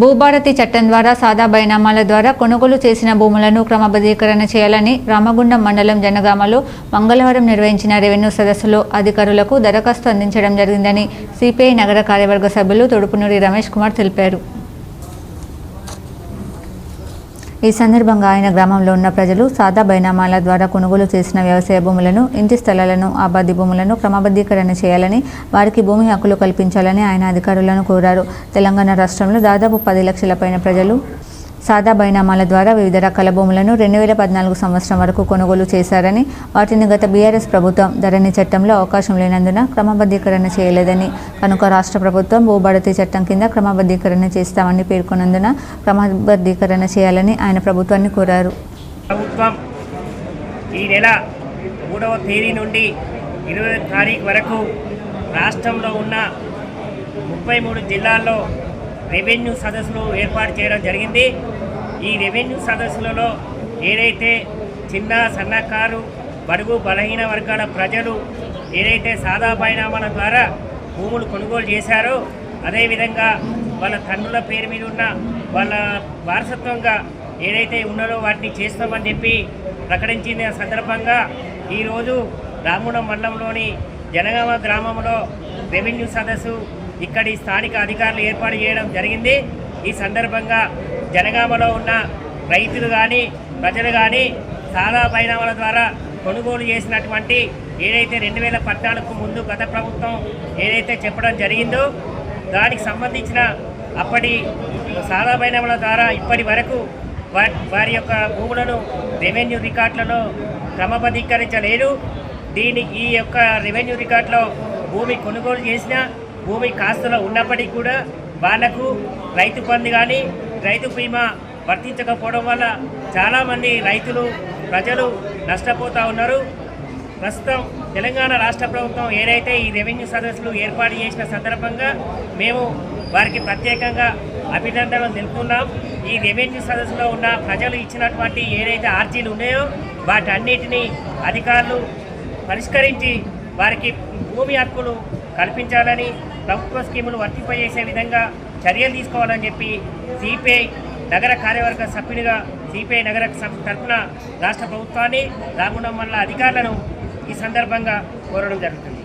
భూభారతి చట్టం ద్వారా సాదా బైనామాల ద్వారా కొనుగోలు చేసిన భూములను క్రమబద్ధీకరణ చేయాలని రామగుండం మండలం జనగామలో మంగళవారం నిర్వహించిన రెవెన్యూ సదస్సులో అధికారులకు దరఖాస్తు అందించడం జరిగిందని సిపిఐ నగర కార్యవర్గ సభ్యులు తొడుపునూరి రమేష్ కుమార్ తెలిపారు. ఈ సందర్భంగా ఆయన గ్రామంలో ఉన్న ప్రజలు సాదా బైనామాల ద్వారా కొనుగోలు చేసిన వ్యవసాయ భూములను ఇంటి స్థలాలను ఆబాది భూములను క్రమబద్ధీకరణ చేయాలని వారికి భూమి హక్కులు కల్పించాలని ఆయన అధికారులను కోరారు. తెలంగాణ రాష్ట్రంలో దాదాపు పది లక్షల పైన ప్రజలు సాదా బైనామాల ద్వారా వివిధ రకాల భూములను రెండు వేల పద్నాలుగు సంవత్సరం వరకు కొనుగోలు చేశారని వాటిని గత బీఆర్ఎస్ ప్రభుత్వం ధరణి చట్టంలో అవకాశం లేనందున క్రమబద్ధీకరణ చేయలేదని కనుక రాష్ట్ర ప్రభుత్వం భూభారతి చట్టం కింద క్రమబద్ధీకరణ చేస్తామని పేర్కొన్నందున క్రమబద్ధీకరణ చేయాలని ఆయన ప్రభుత్వాన్ని కోరారు. ప్రభుత్వం ఈ నెల మూడవ తేదీ నుండి ఇరవై తారీఖు వరకు రాష్ట్రంలో ఉన్న ముప్పై మూడు జిల్లాల్లో రెవెన్యూ సదస్సులు ఏర్పాటు చేయడం జరిగింది. ఈ రెవెన్యూ సదస్సులలో ఏదైతే చిన్న సన్నకారు బడుగు బలహీన వర్గాల ప్రజలు ఏదైతే సాదా పరిణామాల ద్వారా భూములు కొనుగోలు చేశారో అదేవిధంగా వాళ్ళ తండ్రుల పేరు మీద ఉన్న వాళ్ళ వారసత్వంగా ఏదైతే ఉన్నదో వాటిని చేస్తామని చెప్పి ప్రకటించిన సందర్భంగా ఈరోజు రాముడం మండలంలోని జనగామ గ్రామంలో రెవెన్యూ సదస్సు ఇక్కడి స్థానిక అధికారులు ఏర్పాటు చేయడం జరిగింది. ఈ సందర్భంగా జనగామలో ఉన్న రైతులు కానీ ప్రజలు కానీ సాదా పరిణామాల ద్వారా కొనుగోలు చేసినటువంటి ఏదైతే రెండు వేల పద్నాలుగుకు ముందు గత ప్రభుత్వం ఏదైతే చెప్పడం జరిగిందో దానికి సంబంధించిన అప్పటి సాదా పరిణామాల ద్వారా ఇప్పటి వరకు వారి యొక్క భూములను రెవెన్యూ రికార్డులలో క్రమబద్ధీకరించలేదు. దీని ఈ యొక్క రెవెన్యూ రికార్డులో భూమి కొనుగోలు చేసిన భూమి కాస్తులో ఉన్నప్పటికీ కూడా వాళ్ళకు రైతు బంధు కానీ రైతు బీమా వర్తించకపోవడం వల్ల చాలామంది రైతులు ప్రజలు నష్టపోతూ ఉన్నారు. ప్రస్తుతం తెలంగాణ రాష్ట్ర ప్రభుత్వం ఏదైతే ఈ రెవెన్యూ సదస్సులు ఏర్పాటు చేసిన సందర్భంగా మేము వారికి ప్రత్యేకంగా అభినందనలు తెలుపుతున్నాం. ఈ రెవెన్యూ సదస్సులో ఉన్న ప్రజలు ఇచ్చినటువంటి ఏదైతే ఆర్జీలు ఉన్నాయో వాటన్నిటినీ అధికారులు పరిష్కరించి వారికి భూమి హక్కులు కల్పించాలని ప్రభుత్వ స్కీములు వర్తింపజేసే విధంగా చర్యలు తీసుకోవాలని చెప్పి సిపిఐ నగర కార్యవర్గ సభ్యునిగా సిపిఐ నగర సభ తరఫున రాష్ట్ర ప్రభుత్వాన్ని రామగుండం మండల అధికారులను ఈ సందర్భంగా కోరడం జరుగుతుంది.